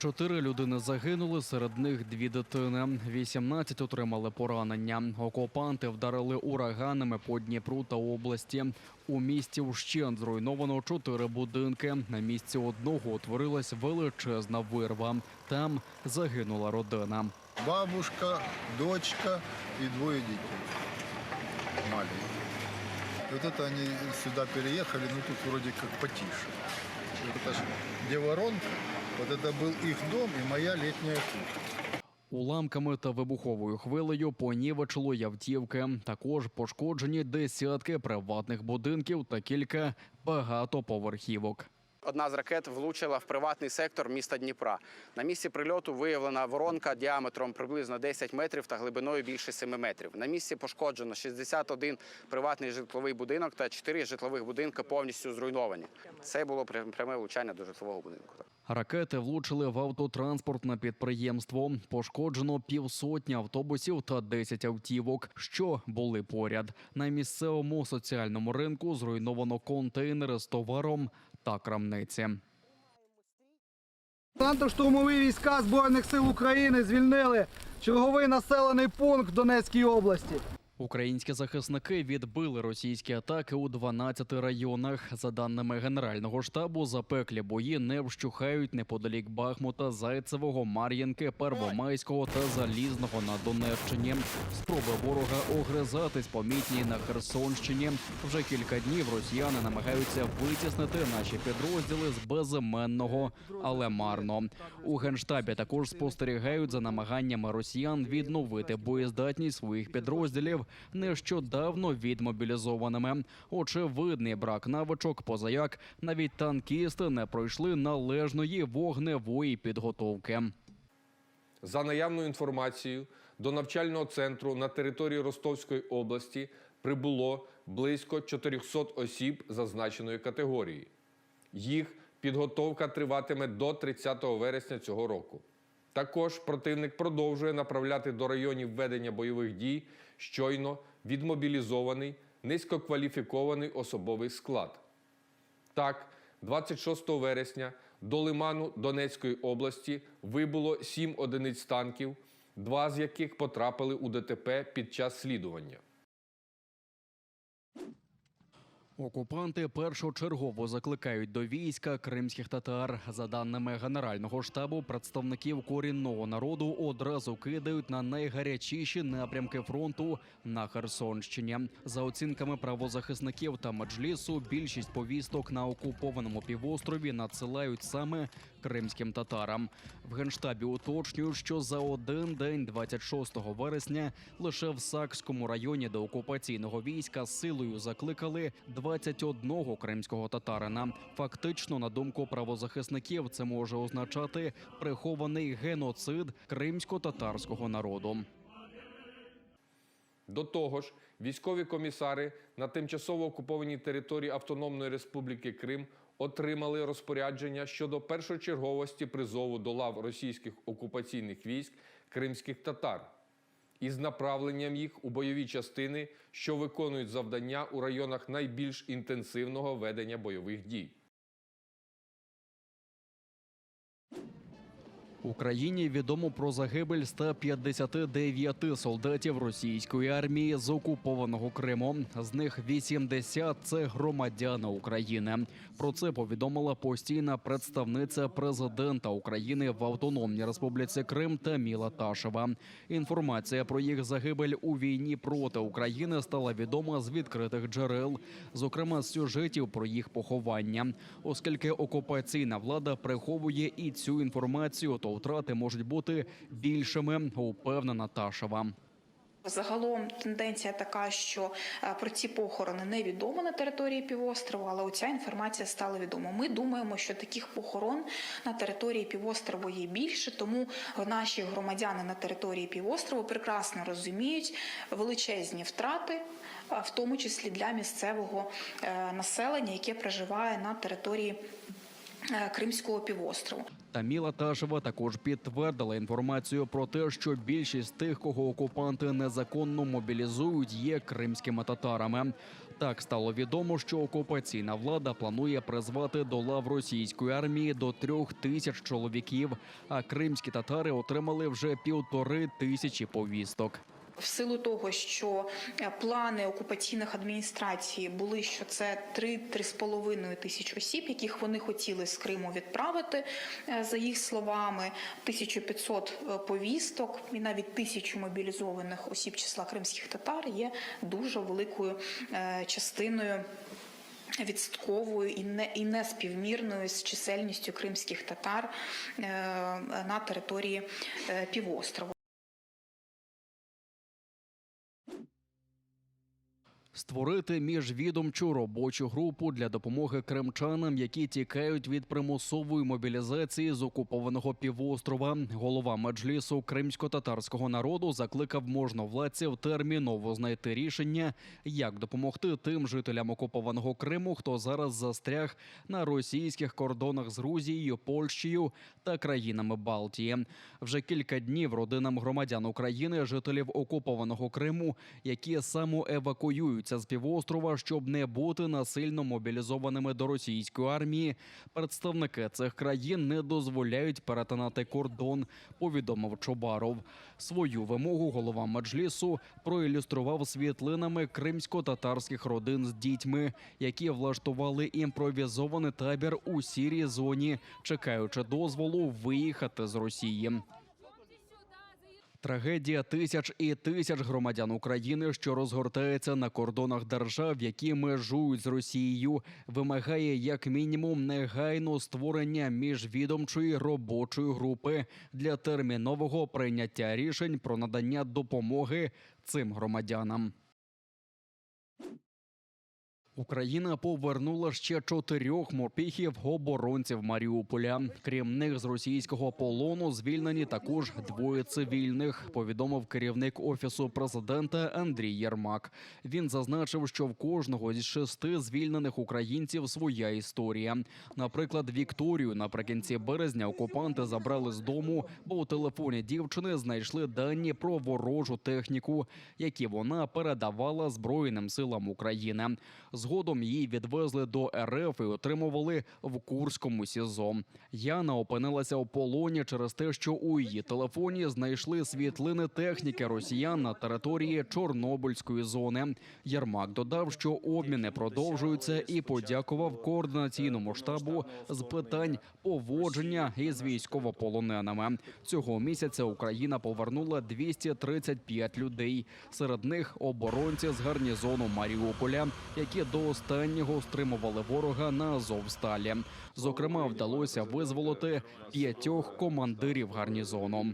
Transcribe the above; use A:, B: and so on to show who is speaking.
A: Чотири людини загинули, серед них дві дитини. 18 отримали поранення. Окупанти вдарили ураганами по Дніпру та області. У місті вщент зруйновано чотири будинки. На місці одного утворилась величезна вирва. Там загинула родина.
B: Бабушка, дочка и двое детей. Маленькие. Вот это они сюда переехали, ну тут вроде как потише. Это ж где воронка, вот это был их дом и моя летняя кухня.
A: Уламками та вибуховою хвилею понівечило явтівки. Також пошкоджені десятки приватних будинків та кілька багатоповерхівок.
C: Одна з ракет влучила в приватний сектор міста Дніпра. На місці прильоту виявлена воронка діаметром приблизно 10 метрів та глибиною більше 7 метрів. На місці пошкоджено 61 приватний житловий будинок та 4 житлових будинки повністю зруйновані. Це було пря- пряме влучання до житлового будинку.
A: Ракети влучили в автотранспортне підприємство. Пошкоджено півсотні автобусів та 10 автівок, що були поряд. На місцевому соціальному ринку зруйновано контейнери з товаром та крамниці.
D: Десантно-штурмові війська Збройних сил України звільнили черговий населений пункт в Донецькій області.
A: Українські захисники відбили російські атаки у 12 районах. За даними Генерального штабу, запеклі бої не вщухають неподалік Бахмута, Зайцевого, Мар'їнки, Первомайського та Залізного на Донеччині. Спроби ворога огризатись помітні на Херсонщині. Вже кілька днів росіяни намагаються витіснити наші підрозділи з безіменного, але марно. У генштабі також спостерігають за намаганнями росіян відновити боєздатність своїх підрозділів нещодавно відмобілізованими. Очевидний брак навичок, позаяк навіть танкісти не пройшли належної вогневої підготовки.
E: За наявною інформацією, до навчального центру на території Ростовської області прибуло близько 400 осіб зазначеної категорії. Їх підготовка триватиме до 30 вересня цього року. Також противник продовжує направляти до районів ведення бойових дій щойно відмобілізований низькокваліфікований особовий склад. Так, 26 вересня до лиману Донецької області вибуло сім одиниць танків, два з яких потрапили у ДТП під час слідування.
A: Окупанти першочергово закликають до війська кримських татар. За даними генерального штабу, представників корінного народу одразу кидають на найгарячіші напрямки фронту на Херсонщині. За оцінками правозахисників та меджлісу, більшість повісток на окупованому півострові надсилають саме кримським татарам. В генштабі уточнюють, що за один день, 26 вересня, лише в Сакському районі до окупаційного війська силою закликали 21 кримського татарина. Фактично, на думку правозахисників, це може означати прихований геноцид кримсько-татарського народу.
E: До того ж, військові комісари на тимчасово окупованій території Автономної Республіки Крим отримали розпорядження щодо першочерговості призову до лав російських окупаційних військ кримських татар із направленням їх у бойові частини, що виконують завдання у районах найбільш інтенсивного ведення бойових дій.
A: Україні відомо про загибель 159 солдатів російської армії з окупованого Криму. З них 80 – це громадяни України. Про це повідомила постійна представниця президента України в Автономній Республіці Крим Таміла Ташева. Інформація про їх загибель у війні проти України стала відома з відкритих джерел, зокрема з сюжетів про їх поховання. Оскільки окупаційна влада приховує і цю інформацію, то втрати можуть бути більшими, упевнена Ташева.
F: Загалом тенденція така, що е, про ці похорони невідомо на території півострову, але оця інформація стала відома. Ми думаємо, що таких похорон на території півострову є більше, тому наші громадяни на території півострову прекрасно розуміють величезні втрати, в тому числі для місцевого е, населення, яке проживає на території Кримського півострову.
A: Таміла Ташева також підтвердила інформацію про те, що більшість тих, кого окупанти незаконно мобілізують, є кримськими татарами. Так стало відомо, що окупаційна влада планує призвати до лав російської армії до трьох тисяч чоловіків. А кримські татари отримали вже півтори тисячі повісток.
F: В силу того, що е, плани окупаційних адміністрацій були, що це 3-3,5 тисяч осіб, яких вони хотіли з Криму відправити, е, за їх словами, 1500 е, повісток і навіть тисячу мобілізованих осіб числа кримських татар є дуже великою частиною. Відстковою і не і не співмірною з чисельністю кримських татар на території півострову.
A: Створити міжвідомчу робочу групу для допомоги кримчанам, які тікають від примусової мобілізації з окупованого півострова. Голова меджлісу кримсько-татарського народу закликав можновладців терміново знайти рішення, як допомогти тим жителям окупованого Криму, хто зараз застряг на російських кордонах з Грузією, Польщею та країнами Балтії. Вже кілька днів родинам громадян України, жителів окупованого Криму, які самоевакуюються з півострова, щоб не бути насильно мобілізованими до російської армії. Представники цих країн не дозволяють перетинати кордон. Повідомив Чобаров. Свою вимогу голова меджлісу проілюстрував світлинами кримсько-татарських родин з дітьми, які влаштували імпровізований табір у сірій зоні, чекаючи дозволу виїхати з Росії. Трагедія тисяч і тисяч громадян України, що розгортається на кордонах держав, які межують з Росією, вимагає як мінімум негайно створення міжвідомчої робочої групи для термінового прийняття рішень про надання допомоги цим громадянам. Україна повернула ще чотирьох морпіхів оборонців Маріуполя. Крім них з російського полону звільнені також двоє цивільних. Повідомив керівник офісу президента Андрій Єрмак. Він зазначив, що в кожного зі шести звільнених українців своя історія. Наприклад, Вікторію наприкінці березня окупанти забрали з дому, бо у телефоні дівчини знайшли дані про ворожу техніку, які вона передавала Збройним силам України. Згодом її відвезли до РФ і отримували в Курському СІЗО. Яна опинилася у полоні через те, що у її телефоні знайшли світлини техніки росіян на території Чорнобильської зони. Єрмак додав, що обміни продовжуються і подякував координаційному штабу з питань поводження із військовополоненими. Цього місяця Україна повернула 235 людей. Серед них оборонці з гарнізону Маріуполя, які до останнього стримували ворога на Азовсталі. Зокрема, вдалося визволити п'ятьох командирів гарнізону.